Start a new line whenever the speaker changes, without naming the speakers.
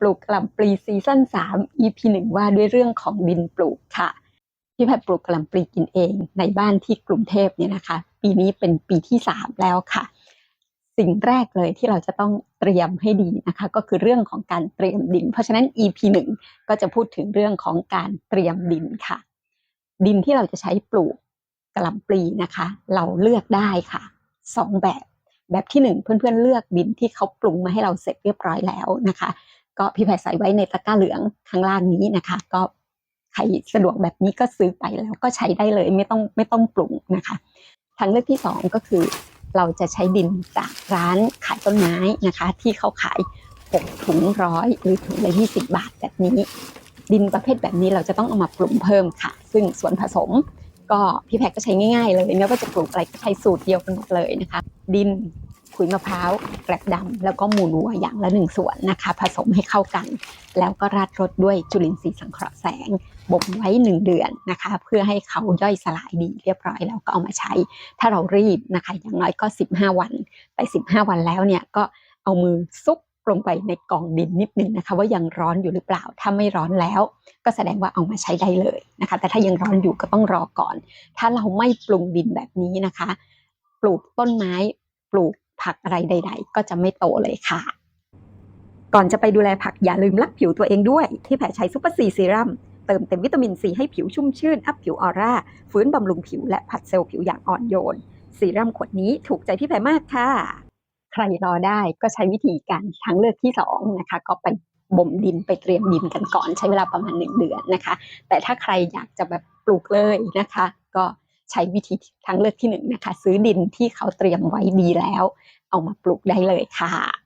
ปลูกกล่ำปลีซีซั่น3 EP 1 ว่าด้วยเรื่องของดินปลูกค่ะ พี่แพทย์ปลูกกล่ำปลีกินเองในบ้านที่กรุงเทพเนี่ยนะคะ ปีนี้เป็นปีที่ 3 แล้วค่ะ สิ่งแรกเลยที่เราจะต้องเตรียมให้ดีนะคะ ก็คือเรื่องของการเตรียมดิน เพราะฉะนั้น EP 1 ก็จะพูดถึงเรื่องของการเตรียมดินค่ะ ดินที่เราจะใช้ปลูกกล่ำปลีนะคะ เราเลือกได้ค่ะสองแบบแบบที่หนึ่งเพื่อนๆเลือกดินที่เขาปรุงมาให้เราเสร็จเรียบร้อยแล้วนะคะ ก็พี่แพรใส่ไว้ในตะกร้าเหลืองข้างล่างนี้นะคะ ก็ใครสะดวกแบบนี้ก็ซื้อไปแล้วก็ใช้ได้เลยไม่ต้องไม่ต้องปรุงนะคะทางเลือกที่สองก็คือเราจะใช้ดินจากร้านขายต้นไม้นะคะ ที่เขาขาย 6 ถุงร้อยหรือถุงละ20 บาทแบบนี้ ดินประเภทแบบนี้เราจะต้องเอามาปรุงเพิ่มค่ะ ซึ่งส่วนผสมก็พี่แพรก็ใช้ง่ายๆเลยไม่ว่าจะปลูกอะไรก็ใช้สูตรเดียวกันหมดเลยนะคะ ดิน ขุยมะพร้าวแกลบดำแล้วก็มูลวัวอย่างละหนึ่งส่วนนะคะ ผสมให้เข้ากัน แล้วก็ราดรสด้วยจุลินทรีย์สังเคราะห์แสงบ่มไว้หนึ่งเดือนนะคะ เพื่อให้เขาย่อยสลายดีเรียบร้อยแล้วก็เอามาใช้ ถ้าเรารีบนะคะ อย่างน้อยก็ 15 วันแต่15 วันแล้วเนี่ยก็เอามือซุกลงไปในกองดินนิดนึงนะคะ ว่ายังร้อนอยู่หรือเปล่า ถ้าไม่ร้อนแล้ว ก็แสดงว่าเอามาใช้ได้เลยนะคะ แต่ถ้ายังร้อนอยู่ก็ต้องรอก่อน ถ้าเราไม่ปรุงดินแบบนี้นะคะ ปลูกต้นไม้ปลูก ผักอะไรใด ๆ ก็จะไม่โตเลยค่ะ ก่อนจะไปดูแลผักอย่าลืมรักผิวตัวเองด้วย ที่แผรใช้ซุปเปอร์ซีซีรัมเติมเต็มวิตามินซีให้ผิวชุ่มชื่น อัพผิวออร่า ฟื้นบำรุงผิวและผัดเซลล์ผิวอย่างอ่อนโยน ซีรัมขวดนี้ถูกใจพี่แพรมากค่ะ ใครรอได้ก็ใช้วิธีการทางเลือกที่สองนะคะก็ไปบ่มดินไปเตรียมดินกันก่อนใช้เวลาประมาณหนึ่งเดือนนะคะ แต่ถ้าใครอยากจะแบบปลูกเลยนะคะ ก็ ใช้วิธีทางเลือกที่หนึ่งนะคะ ซื้อดินที่เขาเตรียมไว้ดีแล้ว เอามาปลูกได้เลยค่ะ